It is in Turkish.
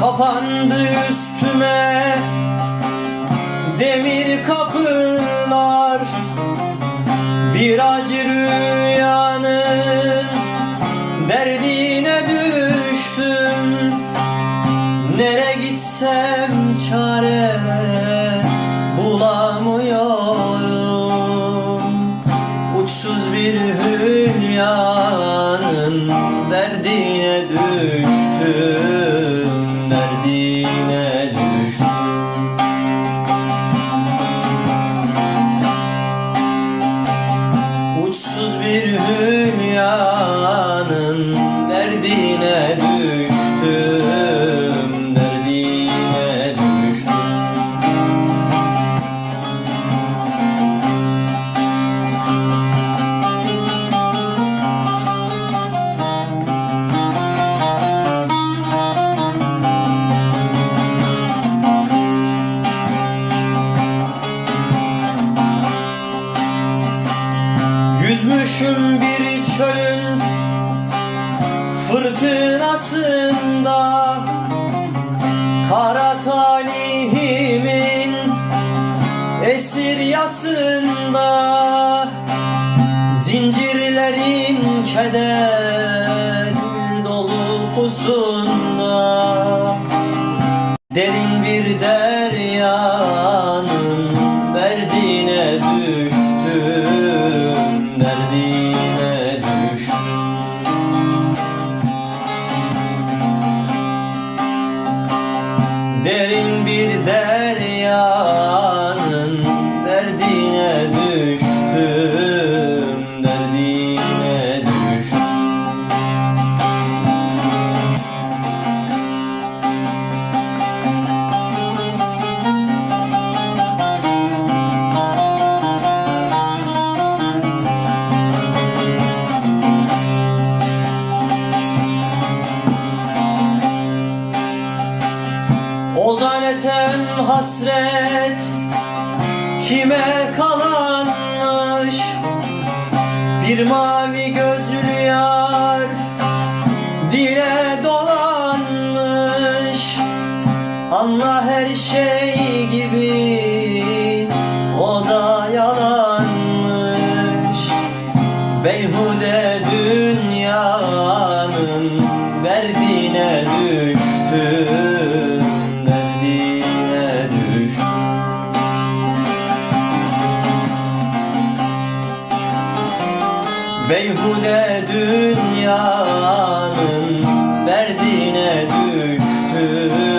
Kapandı üstüme. Demir kapılar Bir acı rüyanın derdine düştüm. Nere gitsem Uçsuz bir hülyanın derdine düştüm Yüzmüşüm bir çölün fırtınasında Kara talihimin esir yasında Zincirlerin keder dolu pusunda Derin Derin bir deryanın Ozan etem hasret kime kalanmış? Bir mavi gözlü yar dile dolanmış. Anla her şey gibi o da yalanmış. Beyhude Beyhude dünyanın derdine düştüm